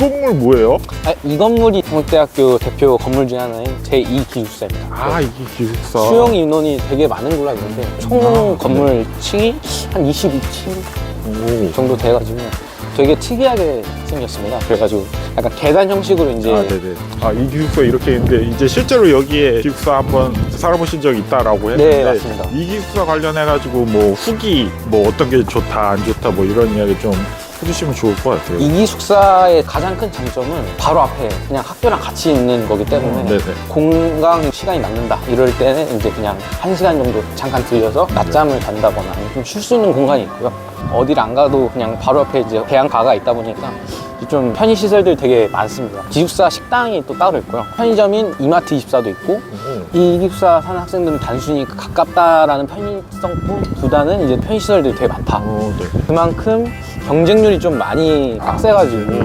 건물 뭐예요? 아, 이 건물이 동국대학교 대표 건물 중에 하나인 제2기숙사입니다. 아 이게 기숙사. 수용 인원이 되게 많은 걸로 알고 있는데 총 건물 층이 한 22층 오. 정도 돼가지고 되게 특이하게 생겼습니다. 그래가지고 약간 계단 형식으로 이제 아 네네. 아이 기숙사 이렇게 있는데 이제 실제로 여기에 기숙사 한번 살아보신 적 있다라고 했는데 네, 맞습니다. 이 기숙사 관련해 가지고 뭐 후기 뭐 어떤 게 좋다 안 좋다 뭐 이런 이야기 좀 해주시면 좋을 것 같아요. 이 기 숙사의 가장 큰 장점은 바로 앞에 그냥 학교랑 같이 있는 거기 때문에 음, 네네. 공강 시간이 남는다 이럴 때는 이제 그냥 한 시간 정도 잠깐 들려서 낮잠을 잔다거나 아니면 좀쉴 수 있는 공간이 있고요. 어디를 안 가도 그냥 바로 앞에 이제 배양가가 있다 보니까 좀 편의 시설들 되게 많습니다. 기숙사 식당이 또 따로 있고요. 편의점인 이마트 24도 있고 오. 이 기숙사 사는 학생들은 단순히 가깝다라는 편의성보다는 이제 편의 시설들이 되게 많다. 어, 네. 그만큼 경쟁률이 좀 많이 빡세가지고